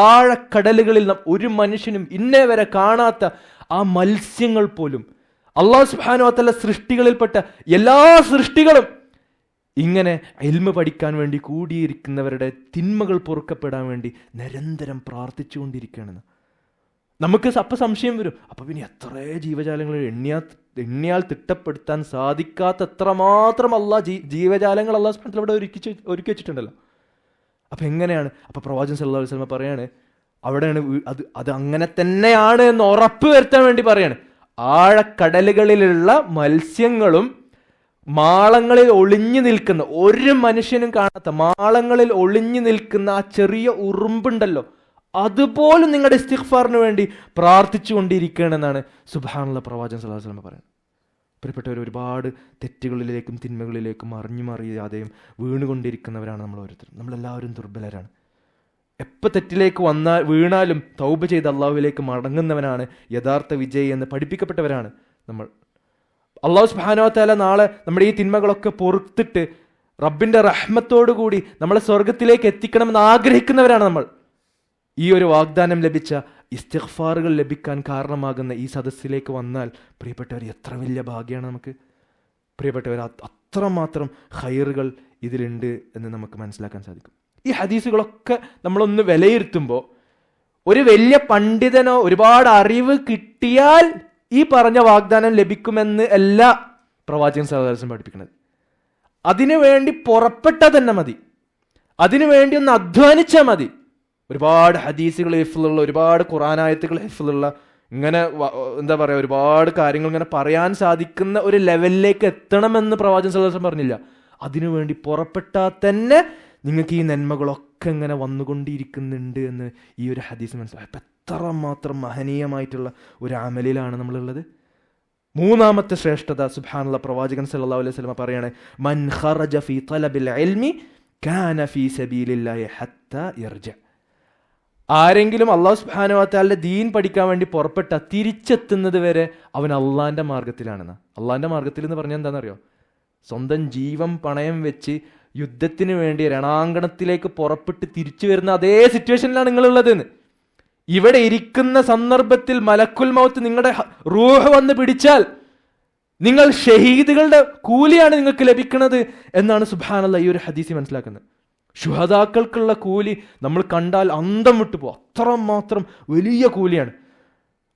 ആഴക്കടലുകളിൽ നാം ഒരു മനുഷ്യനും ഇന്നേ വരെ കാണാത്ത ആ മത്സ്യങ്ങൾ പോലും. അള്ളാഹു സുബ്ഹാനഹു വതആല സൃഷ്ടികളിൽപ്പെട്ട എല്ലാ സൃഷ്ടികളും ഇങ്ങനെ എൽമ പഠിക്കാൻ വേണ്ടി കൂടിയിരിക്കുന്നവരുടെ തിന്മകൾ പൊറുക്കപ്പെടാൻ വേണ്ടി നിരന്തരം പ്രാർത്ഥിച്ചുകൊണ്ടിരിക്കുകയാണെന്ന് നമുക്ക് അപ്പം സംശയം വരും. അപ്പോൾ പിന്നെ എത്ര ജീവജാലങ്ങൾ എണ്ണിയാ എണ്ണിയാൽ തിട്ടപ്പെടുത്താൻ സാധിക്കാത്ത എത്രമാത്രം അല്ല ജീവജാലങ്ങൾ അള്ളാഹു സുബ്ഹാനഹു അവിടെ ഇവിടെ ഒരുക്കി ഒരുക്കി വെച്ചിട്ടുണ്ടല്ലോ. അപ്പം എങ്ങനെയാണ്? അപ്പോൾ പ്രവാചൻ സല്ലാ വസല്ലം പറയാണ് അവിടെയാണ് അത് അത് അങ്ങനെ തന്നെയാണ് എന്ന് ഉറപ്പ് വരുത്താൻ വേണ്ടി പറയാണ്. ആഴക്കടലുകളിലുള്ള മത്സ്യങ്ങളും മാളങ്ങളിൽ ഒളിഞ്ഞു നിൽക്കുന്ന ഒരു മനുഷ്യനും കാണാത്ത മാളങ്ങളിൽ ഒളിഞ്ഞു നിൽക്കുന്ന ആ ചെറിയ ഉറുമ്പുണ്ടല്ലോ. അതുപോലും നിങ്ങളുടെ ഇസ്തിഖ്ഫാറിന് വേണ്ടി പ്രാർത്ഥിച്ചു കൊണ്ടിരിക്കണമെന്നാണ് സുബാനുള്ള പ്രവാചകൻ സല്ലല്ലാഹു അലൈഹി വസല്ലം പറയുന്നത്. പ്രിയപ്പെട്ടവർ ഒരുപാട് തെറ്റുകളിലേക്കും തിന്മകളിലേക്കും അറിഞ്ഞു മറിയാതെയും വീണുകൊണ്ടിരിക്കുന്നവരാണ് നമ്മൾ ഓരോരുത്തരും. നമ്മളെല്ലാവരും ദുർബലരാണ്. എപ്പോൾ തെറ്റിലേക്ക് വന്നാൽ വീണാലും തൗബ ചെയ്ത് അള്ളാഹുവിലേക്ക് മടങ്ങുന്നവനാണ് യഥാർത്ഥ വിജയ് എന്ന് പഠിപ്പിക്കപ്പെട്ടവരാണ് നമ്മൾ. അള്ളാഹു സുബാനോത്താല നാളെ നമ്മുടെ ഈ തിന്മകളൊക്കെ പൊറുത്തിട്ട് റബ്ബിന്റെ റഹ്മത്തോടു കൂടി നമ്മളെ സ്വർഗത്തിലേക്ക് എത്തിക്കണമെന്ന് ആഗ്രഹിക്കുന്നവരാണ് നമ്മൾ. ഈ ഒരു വാഗ്ദാനം ലഭിച്ച ഇസ്തിഗ്ഫാറുകൾ ലഭിക്കാൻ കാരണമാകുന്ന ഈ സദസ്സിലേക്ക് വന്നാൽ പ്രിയപ്പെട്ടവർ എത്ര വലിയ ഭാഗ്യമാണ് നമുക്ക്. പ്രിയപ്പെട്ടവർ അത്രമാത്രം ഹൈറുകൾ ഇതിലുണ്ട് എന്ന് നമുക്ക് മനസ്സിലാക്കാൻ സാധിക്കും. ഈ ഹദീസുകളൊക്കെ നമ്മളൊന്ന് വിലയിരുത്തുമ്പോൾ ഒരു വലിയ പണ്ഡിതനോ ഒരുപാട് അറിവ് കിട്ടിയാൽ ഈ പറഞ്ഞ വാഗ്ദാനം ലഭിക്കുമെന്ന് അല്ല പ്രവാചകൻ സഹദാസം പഠിപ്പിക്കുന്നത്. അതിനു വേണ്ടി പുറപ്പെട്ടാൽ തന്നെ മതി. അതിനു വേണ്ടി ഒന്ന് അധ്വാനിച്ചാൽ മതി. ഒരുപാട് ഹദീസുകൾ ഹിഫിലുള്ള ഒരുപാട് ഖുറാനായത്തുകൾ ഹിഫിലുള്ള ഇങ്ങനെ എന്താ പറയുക ഒരുപാട് കാര്യങ്ങൾ ഇങ്ങനെ പറയാൻ സാധിക്കുന്ന ഒരു ലെവലിലേക്ക് എത്തണമെന്ന് പ്രവാചകൻ സദാസം പറഞ്ഞില്ല. അതിനുവേണ്ടി പുറപ്പെട്ടാൽ തന്നെ നിങ്ങൾക്ക് ഈ നന്മകളൊക്കെ ഇങ്ങനെ വന്നുകൊണ്ടിരിക്കുന്നുണ്ട് എന്ന് ഈ ഒരു ഹദീസ് മനസ്സിലായി. അപ്പം എത്ര മാത്രം മഹനീയമായിട്ടുള്ള ഒരു അമലിലാണ് നമ്മളുള്ളത്? മൂന്നാമത്തെ ശ്രേഷ്ഠത സുബാനുള്ള പ്രവാചകൻ സല്ലാ അലൈഹി വസല്ലം പറയാണ് മൻ ഖറജ ഫീ തലബിൽ കാന ഫീ യർജ. ആരെങ്കിലും അള്ളാഹു സുബ്ഹാനഹു വതആലയുടെ ദീൻ പഠിക്കാൻ വേണ്ടി പുറപ്പെട്ട തിരിച്ചെത്തുന്നത് വരെ അവൻ അള്ളാന്റെ മാർഗത്തിലാണെന്ന്. അള്ളാന്റെ മാർഗത്തിൽ എന്ന് പറഞ്ഞാൽ എന്താണെന്നറിയോ? സ്വന്തം ജീവൻ പണയം വെച്ച് യുദ്ധത്തിന് വേണ്ടി രണാങ്കണത്തിലേക്ക് പുറപ്പെട്ട് തിരിച്ചു വരുന്ന അതേ സിറ്റുവേഷനിലാണ് നിങ്ങളുള്ളതെന്ന്. ഇവിടെ ഇരിക്കുന്ന സന്ദർഭത്തിൽ മലക്കുൽ മൗത്ത് നിങ്ങളുടെ റൂഹ് വന്ന് പിടിച്ചാൽ നിങ്ങൾ ഷഹീദുകളുടെ കൂലിയാണ് നിങ്ങൾക്ക് ലഭിക്കുന്നത് എന്നാണ് സുബാനുള്ള ഈ ഒരു ഹദീസി മനസ്സിലാക്കുന്നത്. ശുഹതാക്കൾക്കുള്ള കൂലി നമ്മൾ കണ്ടാൽ അന്തം വിട്ടു പോകും. അത്രമാത്രം വലിയ കൂലിയാണ്.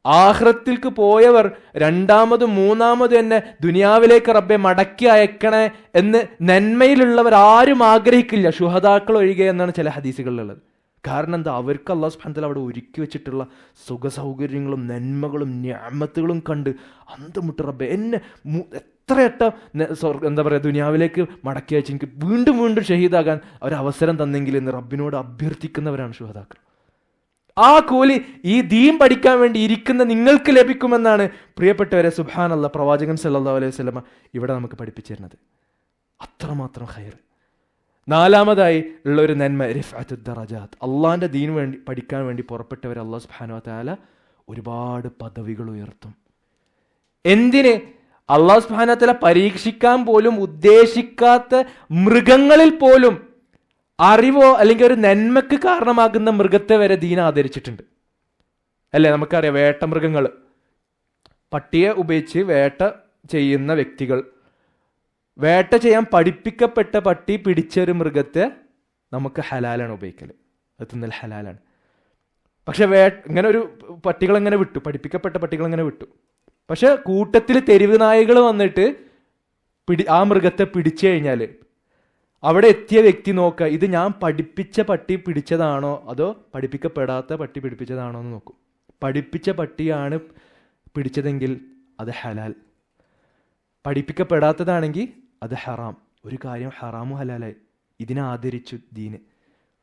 ആഹ്രത്തിൽക്ക് പോയവർ രണ്ടാമത് മൂന്നാമത് തന്നെ ദുനിയാവിലേക്ക് റബ്ബെ മടക്കി അയക്കണേ എന്ന് നന്മയിലുള്ളവർ ആരും ആഗ്രഹിക്കില്ല. ശുഹതാക്കൾ ഒഴികെ എന്നാണ് ചില ഹദീസുകളിലുള്ളത്. കാരണം എന്താ? അവർക്ക് അള്ളാഹു സുബ്ഹാനഹു അവിടെ ഒരുക്കി വെച്ചിട്ടുള്ള സുഖസൗകര്യങ്ങളും നന്മകളും ഞാമത്തുകളും കണ്ട് അന്തമുട്ട് റബ്ബെ. എന്നെ എത്രയട്ട എന്താ പറയുക ദുനിയാവിലേക്ക് മടക്കി അയച്ച് എനിക്ക് വീണ്ടും വീണ്ടും ഷഹീദാകാൻ അവസരം തന്നെങ്കിൽ എന്ന് റബ്ബിനോട് അഭ്യർത്ഥിക്കുന്നവരാണ് ശുഹതാക്കൾ ആ കൂലി ഈ ദീൻ പഠിക്കാൻ വേണ്ടി ഇരിക്കുന്ന നിങ്ങൾക്ക് ലഭിക്കുമെന്നാണ് പ്രിയപ്പെട്ടവരെ സുബാനല്ല പ്രവാചകൻ സല്ലാ അലൈഹി സ്വലമ ഇവിടെ നമുക്ക് പഠിപ്പിച്ചു തരുന്നത് അത്രമാത്രം ഹയർ നാലാമതായി ഉള്ള ഒരു നന്മ റിഫഅത്തു ദറജാത്ത്. അള്ളാഹിന്റെ ദീൻ വേണ്ടി പഠിക്കാൻ വേണ്ടി പുറപ്പെട്ടവർ അള്ളാഹു സുബ്ഹാനഹു വതആല ഒരുപാട് പദവികൾ ഉയർത്തും. എന്തിന് അള്ളാഹു സുബാനത്തല പരീക്ഷിക്കാൻ പോലും ഉദ്ദേശിക്കാത്ത മൃഗങ്ങളിൽ പോലും അറിവോ അല്ലെങ്കിൽ ഒരു നന്മക്ക് കാരണമാകുന്ന മൃഗത്തെ വരെ ദീന ആദരിച്ചിട്ടുണ്ട്. അല്ലേ? നമുക്കറിയാം വേട്ട മൃഗങ്ങൾ. പട്ടിയെ ഉപയോഗിച്ച് വേട്ട ചെയ്യുന്ന വ്യക്തികൾ. വേട്ട ചെയ്യാൻ പഠിപ്പിക്കപ്പെട്ട പട്ടി പിടിച്ച ഒരു മൃഗത്തെ നമുക്ക് ഹലാലാണ് ഉപയോഗിക്കൽ അത് തിന്നൽ ഹലാലാണ്. പക്ഷെ വേ ഇങ്ങനെ ഒരു പട്ടികൾ ഇങ്ങനെ വിട്ടു? പഠിപ്പിക്കപ്പെട്ട പട്ടികൾ ഇങ്ങനെ വിട്ടു? പക്ഷെ കൂട്ടത്തിൽ തെരുവ് നായകൾ വന്നിട്ട് പിടി ആ മൃഗത്തെ പിടിച്ചു കഴിഞ്ഞാൽ അവിടെ എത്തിയ വ്യക്തി നോക്കുക ഇത് ഞാൻ പഠിപ്പിച്ച പട്ടി പിടിച്ചതാണോ അതോ പഠിപ്പിക്കപ്പെടാത്ത പട്ടി പിടിപ്പിച്ചതാണോ എന്ന് നോക്കും. പഠിപ്പിച്ച പട്ടിയാണ് പിടിച്ചതെങ്കിൽ അത് ഹലാൽ. പഠിപ്പിക്കപ്പെടാത്തതാണെങ്കിൽ അത് ഹറാം. ഒരു കാര്യം ഹറാമും ഹലാലായി. ഇതിനെ ആദരിച്ചു ദീന്.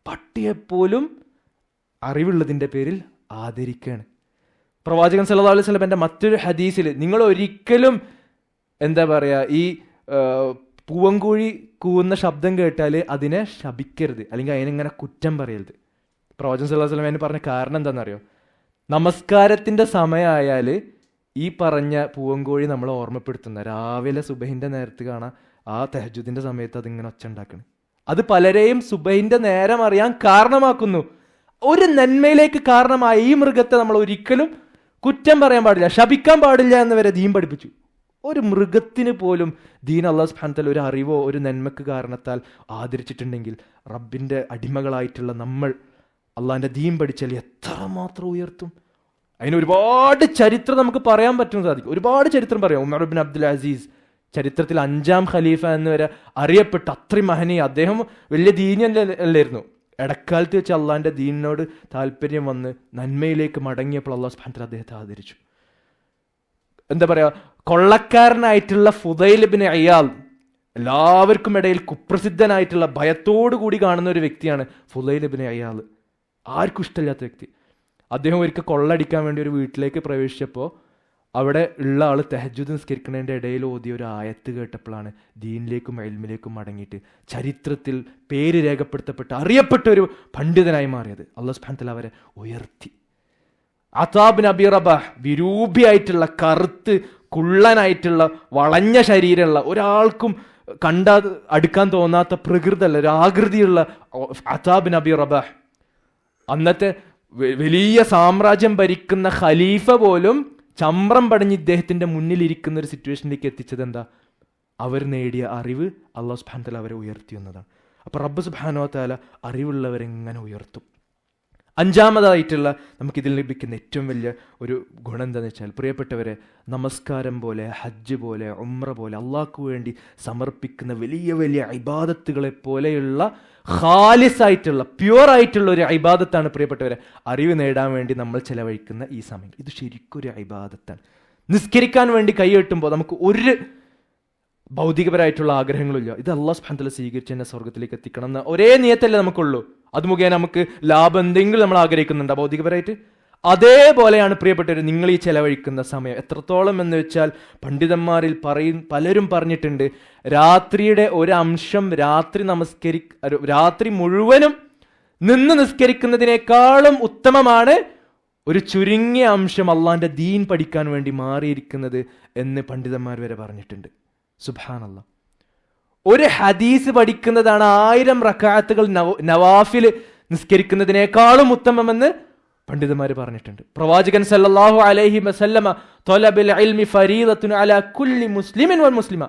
പട്ടിയെപ്പോലും അറിവുള്ളതിന്റെ പേരിൽ ആദരിക്കുകയാണ് പ്രവാചകൻ സല്ലല്ലാഹു അലൈഹി സ്വലം എന്റെ മറ്റൊരു ഹദീസിൽ നിങ്ങൾ ഒരിക്കലും എന്താ പറയുക ഈ പൂവൻകോഴി കൂവുന്ന ശബ്ദം കേട്ടാൽ അതിനെ ശപിക്കരുത്. അല്ലെങ്കിൽ അതിനെങ്ങനെ കുറ്റം പറയരുത്. പ്രവാചകൻ അലൈഹി വസല്ലം അതിന് പറഞ്ഞ കാരണം എന്താണെന്നറിയോ? നമസ്കാരത്തിന്റെ സമയമായാൽ ഈ പറഞ്ഞ പൂവൻകോഴി നമ്മളെ ഓർമ്മപ്പെടുത്തുന്ന രാവിലെ സുബഹിന്റെ നേരത്ത് കാണാം ആ തെഹജുദിന്റെ സമയത്ത് അതിങ്ങനെ ഒച്ച ഉണ്ടാക്കണം. അത് പലരെയും സുബഹിന്റെ നേരം അറിയാൻ കാരണമാക്കുന്നു. ഒരു നന്മയിലേക്ക് കാരണമായ ഈ മൃഗത്തെ നമ്മൾ ഒരിക്കലും കുറ്റം പറയാൻ പാടില്ല ശപിക്കാൻ പാടില്ല എന്ന് വരെ ദീൻ പഠിപ്പിച്ചു. ഒരു മൃഗത്തിന് പോലും ദീൻ അള്ളാഹു സുബ്ഹാനതാല ഒരു അറിവോ ഒരു നന്മക്ക് കാരണത്താൽ ആദരിച്ചിട്ടുണ്ടെങ്കിൽ റബ്ബിന്റെ അടിമകളായിട്ടുള്ള നമ്മൾ അള്ളാഹിന്റെ ദീൻ പഠിച്ചാൽ എത്രമാത്രം ഉയർത്തും? അതിന് ഒരുപാട് ചരിത്രം നമുക്ക് പറയാൻ പറ്റും സാധിക്കും. ഒരുപാട് ചരിത്രം പറയാം. ഉമർ ബിൻ അബ്ദുൽ അസീസ് ചരിത്രത്തിൽ അഞ്ചാം ഖലീഫ എന്ന് വരെ അറിയപ്പെട്ട അത്രയും മഹനീയ അദ്ദേഹം വലിയ ദീനി അല്ല- അല്ലായിരുന്നു. ഇടക്കാലത്ത് വെച്ച് അള്ളാഹിന്റെ ദീനിനോട് താല്പര്യം വന്ന് നന്മയിലേക്ക് മടങ്ങിയപ്പോൾ അള്ളാഹു സുബാൻ അദ്ദേഹത്തെ ആദരിച്ചു. എന്താ പറയുക കൊള്ളക്കാരനായിട്ടുള്ള ഫുദൈൽ അയാൾ എല്ലാവർക്കും ഇടയിൽ കുപ്രസിദ്ധനായിട്ടുള്ള ഭയത്തോടു കൂടി കാണുന്ന ഒരു വ്യക്തിയാണ് ഫുദൈൽ അയാൾ ആർക്കും ഇഷ്ടമില്ലാത്ത വ്യക്തി. അദ്ദേഹം ഒരിക്കൽ കൊള്ളടിക്കാൻ വേണ്ടി ഒരു വീട്ടിലേക്ക് പ്രവേശിച്ചപ്പോൾ അവിടെ ഉള്ള ആൾ തെഹജുദ് നിസ്കരിക്കുന്നതിന്റെ ഇടയിൽ ഓതിയ ഒരു ആയത്ത് കേട്ടപ്പോഴാണ് ദീനിലേക്കും എൽമിലേക്കും മടങ്ങിയിട്ട് ചരിത്രത്തിൽ പേര് രേഖപ്പെടുത്തപ്പെട്ട അറിയപ്പെട്ട ഒരു പണ്ഡിതനായി മാറിയത്. അള്ളാഹ് സുബ്ഹാനഹു അവരെ ഉയർത്തി. അതാബ് നബി റബാഹ് വിരൂപിയായിട്ടുള്ള കറുത്ത് കുള്ളനായിട്ടുള്ള വളഞ്ഞ ശരീരമുള്ള ഒരാൾക്കും കണ്ടാ അടുക്കാൻ തോന്നാത്ത പ്രകൃതല്ല ഒരു ആകൃതിയുള്ള അതാബ് നബി റബാഹ് അന്നത്തെ വലിയ സാമ്രാജ്യം ഭരിക്കുന്ന ഖലീഫ പോലും ചമ്രം പടഞ്ഞ് മുന്നിൽ മുന്നിലിരിക്കുന്ന ഒരു സിറ്റുവേഷനിലേക്ക് എത്തിച്ചത് എന്താ? അവർ നേടിയ അറിവ് അള്ളാഹു സുബാനത്തല അവരെ ഉയർത്തി എന്നതാണ് അപ്പോൾ റബ്ബ് സുബാനോ താല അറിവുള്ളവരെങ്ങനെ ഉയർത്തും. അഞ്ചാമതായിട്ടുള്ള നമുക്കിതിൽ ലഭിക്കുന്ന ഏറ്റവും വലിയ ഒരു ഗുണം എന്താണെന്ന് വെച്ചാൽ പ്രിയപ്പെട്ടവരെ നമസ്കാരം പോലെ ഹജ്ജ് പോലെ ഉമ്ര പോലെ അള്ളാഹ്ക്ക് വേണ്ടി സമർപ്പിക്കുന്ന വലിയ വലിയ ഇബാദത്തുകളെ പോലെയുള്ള ഖാലിസ് ആയിട്ടുള്ള പ്യുവർ ആയിട്ടുള്ള ഒരു ഇബാദത്താണ് പ്രിയപ്പെട്ടവരെ. അറിവ് നേടാൻ വേണ്ടി നമ്മൾ ചെലവഴിക്കുന്ന ഈ സമയം. ഇത് ശരിക്കും ഒരു ഇബാദത്താണ്. നിസ്കരിക്കാൻ വേണ്ടി കൈയെട്ടുമ്പോൾ നമുക്ക് ഒരു ഭൗതികപരമായിട്ടുള്ള ആഗ്രഹങ്ങളില്ല ഇത് അള്ളാഹ് സുബ്ഹാനഹു സ്വീകരിച്ച് എന്നെ സ്വർഗത്തിലേക്ക് എത്തിക്കണം എന്ന ഒരേ നിയത്തല്ലേ നമുക്കുള്ളൂ. അത് മുഖേന നമുക്ക് ലാഭം എന്തെങ്കിലും നമ്മൾ ആഗ്രഹിക്കുന്നുണ്ടോ. ഭൗതികപരമായിട്ട് അതേപോലെയാണ് പ്രിയപ്പെട്ടവർ നിങ്ങൾ ഈ ചെലവഴിക്കുന്ന സമയം. എത്രത്തോളം എന്ന് വെച്ചാൽ പണ്ഡിതന്മാരിൽ പറയും പലരും പറഞ്ഞിട്ടുണ്ട് രാത്രിയുടെ ഒരംശം രാത്രി നമസ്കരി രാത്രി മുഴുവനും നിന്ന് നിസ്കരിക്കുന്നതിനേക്കാളും ഉത്തമമാണ് ഒരു ചുരുങ്ങിയ അംശം അള്ളാന്റെ ദീൻ പഠിക്കാൻ വേണ്ടി മാറിയിരിക്കുന്നത് എന്ന് പണ്ഡിതന്മാർ വരെ പറഞ്ഞിട്ടുണ്ട്. സുബാനല്ല ഒരു ഹദീസ് പഠിക്കുന്നതാണ് ആയിരം റക്കാത്തുകൾ നവ- നവാഫിൽ നിസ്കരിക്കുന്നതിനേക്കാളും ഉത്തമമെന്ന് പണ്ഡിതന്മാർ പറഞ്ഞിട്ടുണ്ട്. പ്രവാചകൻ സല്ലല്ലാഹു അലൈഹി വസല്ലമ തൊലബിൽ ഇൽമി അലാ കുല്ലി മുസ്ലിമിൻ വൽ മുസ്ലിമ.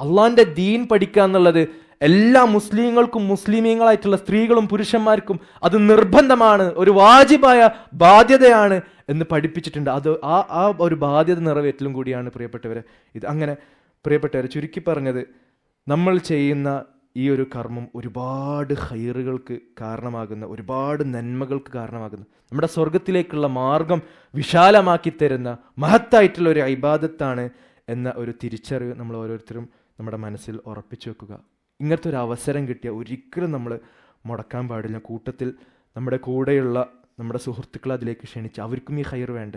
അള്ളാന്റെ ദീൻ പഠിക്കുക എന്നുള്ളത് എല്ലാ മുസ്ലിങ്ങൾക്കും മുസ്ലിമീങ്ങളായിട്ടുള്ള സ്ത്രീകളും പുരുഷന്മാർക്കും അത് നിർബന്ധമാണ് ഒരു വാജിബായ ബാധ്യതയാണ് എന്ന് പഠിപ്പിച്ചിട്ടുണ്ട്. അത് ആ ആ ഒരു ബാധ്യത നിറവേറ്റലും കൂടിയാണ് പ്രിയപ്പെട്ടവരെ. ഇത് അങ്ങനെ പ്രിയപ്പെട്ടവരെ ചുരുക്കി പറഞ്ഞത് നമ്മൾ ചെയ്യുന്ന ഈ ഒരു കർമ്മം ഒരുപാട് ഹൈറുകൾക്ക് കാരണമാകുന്ന ഒരുപാട് നന്മകൾക്ക് കാരണമാകുന്ന നമ്മുടെ സ്വർഗത്തിലേക്കുള്ള മാർഗം വിശാലമാക്കി തരുന്ന മഹത്തായിട്ടുള്ള ഒരു ഇബാദത്താണ് എന്ന ഒരു തിരിച്ചറിവ് നമ്മൾ ഓരോരുത്തരും നമ്മുടെ മനസ്സിൽ ഉറപ്പിച്ചു വെക്കുക. ഇങ്ങനത്തെ ഒരു അവസരം കിട്ടിയ ഒരിക്കലും നമ്മൾ മുടക്കാൻ പാടില്ല. കൂട്ടത്തിൽ നമ്മുടെ കൂടെയുള്ള നമ്മുടെ സുഹൃത്തുക്കളെ അതിലേക്ക് ക്ഷണിച്ച് അവർക്കും ഈ ഹൈർ വേണ്ട?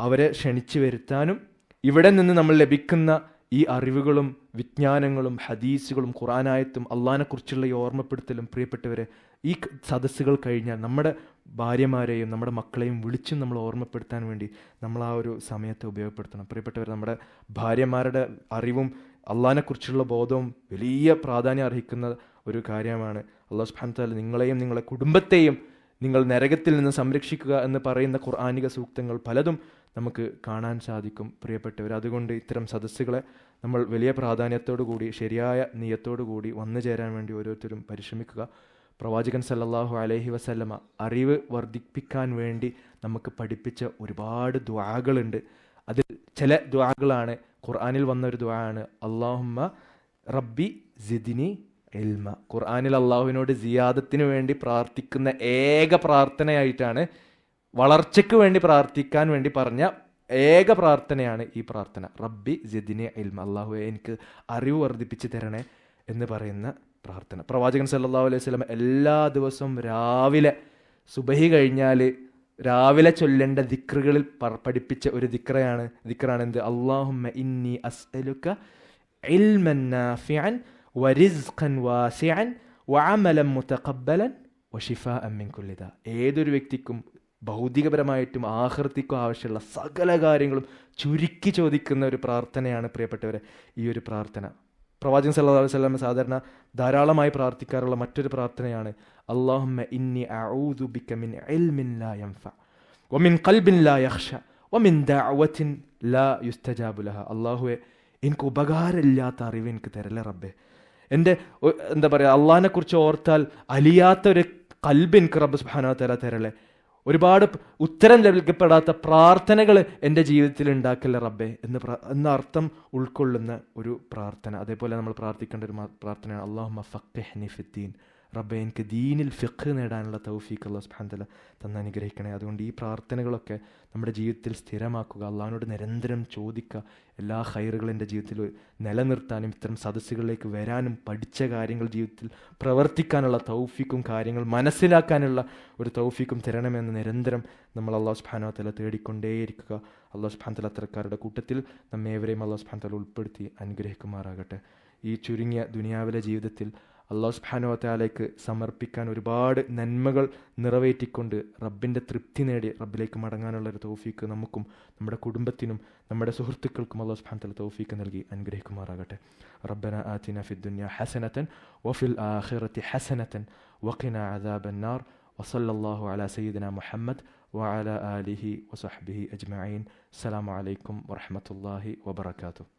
അവരെ ക്ഷണിച്ചു വരുത്താനും ഇവിടെ നിന്ന് നമ്മൾ ലഭിക്കുന്ന ഈ അറിവുകളും വിജ്ഞാനങ്ങളും ഹദീസുകളും ഖുറാനായത്തും അള്ളഹാനെക്കുറിച്ചുള്ള ഈ ഓർമ്മപ്പെടുത്തലും പ്രിയപ്പെട്ടവരെ ഈ സദസ്സുകൾ കഴിഞ്ഞാൽ നമ്മുടെ ഭാര്യമാരെയും നമ്മുടെ മക്കളെയും വിളിച്ചും നമ്മൾ ഓർമ്മപ്പെടുത്താൻ വേണ്ടി നമ്മൾ ആ ഒരു സമയത്തെ ഉപയോഗപ്പെടുത്തണം. പ്രിയപ്പെട്ടവർ നമ്മുടെ ഭാര്യമാരുടെ അറിവും അള്ളഹാനെക്കുറിച്ചുള്ള ബോധവും വലിയ പ്രാധാന്യം അർഹിക്കുന്ന ഒരു കാര്യമാണ്. അള്ളാഹു സുബാൻ നിങ്ങളെയും നിങ്ങളുടെ കുടുംബത്തെയും നിങ്ങൾ നരകത്തിൽ നിന്ന് സംരക്ഷിക്കുക എന്ന് പറയുന്ന ഖുർആാനിക സൂക്തങ്ങൾ പലതും നമുക്ക് കാണാൻ സാധിക്കും പ്രിയപ്പെട്ടവർ അതുകൊണ്ട് ഇത്തരം സദസ്സുകളെ നമ്മൾ വലിയ പ്രാധാന്യത്തോടു കൂടി ശരിയായ നിയത്തോടു കൂടി വന്നു ചേരാൻ വേണ്ടി ഓരോരുത്തരും പരിശ്രമിക്കുക. പ്രവാചകൻ സല്ലല്ലാഹു അലൈഹി വസല്ലമ അറിവ് വർദ്ധിപ്പിക്കാൻ വേണ്ടി നമുക്ക് പഠിപ്പിച്ച ഒരുപാട് ദ്വാകളുണ്ട് അതിൽ ചില ദ്വാകളാണ് ഖുർആാനിൽ വന്ന ഒരു ദ്വാണ് അള്ളാഹുമ്മ റബ്ബി ജിദിനി എൽമ ഖുർആാനിൽ അള്ളാഹുവിനോട് സിയാദത്തിന് വേണ്ടി പ്രാർത്ഥിക്കുന്ന ഏക പ്രാർത്ഥനയായിട്ടാണ് വളർച്ചയ്ക്ക് വേണ്ടി പ്രാർത്ഥിക്കാൻ വേണ്ടി പറഞ്ഞ ഏക പ്രാർത്ഥനയാണ് ഈ പ്രാർത്ഥന. റബ്ബി ജദിനെ ഇൽമ. അള്ളാഹുവെ എനിക്ക് അറിവ് വർദ്ധിപ്പിച്ച് തരണേ എന്ന് പറയുന്ന പ്രാർത്ഥന. പ്രവാചകൻ സല്ലാ അലൈഹി സ്വലം എല്ലാ ദിവസവും രാവിലെ സുബഹി കഴിഞ്ഞാൽ രാവിലെ ചൊല്ലേണ്ട ദിക്റുകളിൽ പഠിപ്പിച്ച ഒരു ദിക്റയാണ്. ദിക്റാണ് എന്ത് അള്ളാഹുമ്മ ഇന്നി അസ്അലുക്ക ഇൽമൻ വരിസ്ഖൻ മുതഖബ്ബലൻ ഏതൊരു വ്യക്തിക്കും ഭൗതികപരമായിട്ടും ആഹൃത്തിക്കും ആവശ്യമുള്ള സകല കാര്യങ്ങളും ചുരുക്കി ചോദിക്കുന്ന ഒരു പ്രാർത്ഥനയാണ് പ്രിയപ്പെട്ടവരെ ഈ ഒരു പ്രാർത്ഥന. പ്രവാചകൻ സല്ലല്ലാഹു അലൈഹി വസല്ലം സാധാരണ ധാരാളമായി പ്രാർത്ഥിക്കാറുള്ള മറ്റൊരു പ്രാർത്ഥനയാണ് അല്ലാഹുമ്മ ഇന്നി അഊദു ബിക മിൻ ഇൽമിൻ ലാ ഖൽബിൻ ലാ ലാ എനിക്ക് ഉപകാരമില്ലാത്ത അറിവ് എനിക്ക് തരല്ലേ റബ്ബേ. എന്റെ എന്താ പറയുക അള്ളാഹിനെ കുറിച്ച് ഓർത്താൽ അലിയാത്ത ഒരു കൽബ് എനിക്ക് റബ്ബ് സുബ്ഹാനഹു തആല തരല്ലേ. ഒരുപാട് ഉത്തരം ലഭിക്കപ്പെടാത്ത പ്രാർത്ഥനകൾ എന്റെ ജീവിതത്തിൽ ഉണ്ടാക്കില്ല റബ്ബേ എന്ന് എന്ന അർത്ഥം ഉൾക്കൊള്ളുന്ന ഒരു പ്രാർത്ഥന. അതേപോലെ നമ്മൾ പ്രാർത്ഥിക്കേണ്ട ഒരു പ്രാർത്ഥനയാണ് അള്ളാഹു ഫഖ്ഹ്നി ഫിദ്ദീൻ. റബ്ബെ എനിക്ക് ദീനിൽ ഫിഖ് നേടാനുള്ള തൗഫീഖ് അള്ളാഹു സുബ്ഹാനതാല തന്ന് അനുഗ്രഹിക്കണേ അതുകൊണ്ട് ഈ പ്രാർത്ഥനകളൊക്കെ നമ്മുടെ ജീവിതത്തിൽ സ്ഥിരമാക്കുക അള്ളാഹിനോട് നിരന്തരം ചോദിക്കുക എല്ലാ ഹൈറുകളും എന്റെ ജീവിതത്തിൽ നിലനിർത്താനും ഇത്തരം സദസ്സുകളിലേക്ക് വരാനും പഠിച്ച കാര്യങ്ങൾ ജീവിതത്തിൽ പ്രവർത്തിക്കാനുള്ള തൗഫീക്കും കാര്യങ്ങൾ മനസ്സിലാക്കാനുള്ള ഒരു തൗഫീക്കും തരണമെന്ന് നിരന്തരം നമ്മൾ അള്ളാഹു സുബ്ഹാനതാല തആല തേടിക്കൊണ്ടേയിരിക്കുക. അള്ളാഹു സുബ്ഹാനഹു അത്തരക്കാരുടെ കൂട്ടത്തിൽ നമ്മേവരെയും അള്ളാഹു സുബ്ഹാനതാല ഉൾപ്പെടുത്തി അനുഗ്രഹിക്കുമാറാകട്ടെ. ഈ ചുരുങ്ങിയ ദുനിയാവിലെ ജീവിതത്തിൽ അള്ളാഹു സുബ്ഹാനഹു വതആലയ്ക്ക് സമർപ്പിക്കാൻ ഒരുപാട് നന്മകൾ നിറവേറ്റിക്കൊണ്ട് റബ്ബിൻ്റെ തൃപ്തി നേടി റബ്ബിലേക്ക് മടങ്ങാനുള്ള ഒരു തൗഫീക്ക് നമുക്കും നമ്മുടെ കുടുംബത്തിനും നമ്മുടെ സുഹൃത്തുക്കൾക്കും അള്ളാഹു സുബ്ഹാനഹു വതആല തൗഫീക്ക് നൽകി അനുഗ്രഹിക്കുമാറാകട്ടെ റബ്ബന ആതിന ഫി ദുനിയ ഹസനത്തൻ വഫിൽ ആഖിറതി ഹസനത്തൻ വഖിന അദാബൻ നാർ وصلى الله على سيدنا محمد وعلى آله وصحبه أجمعين السلام عليكم ورحمة الله وبركاته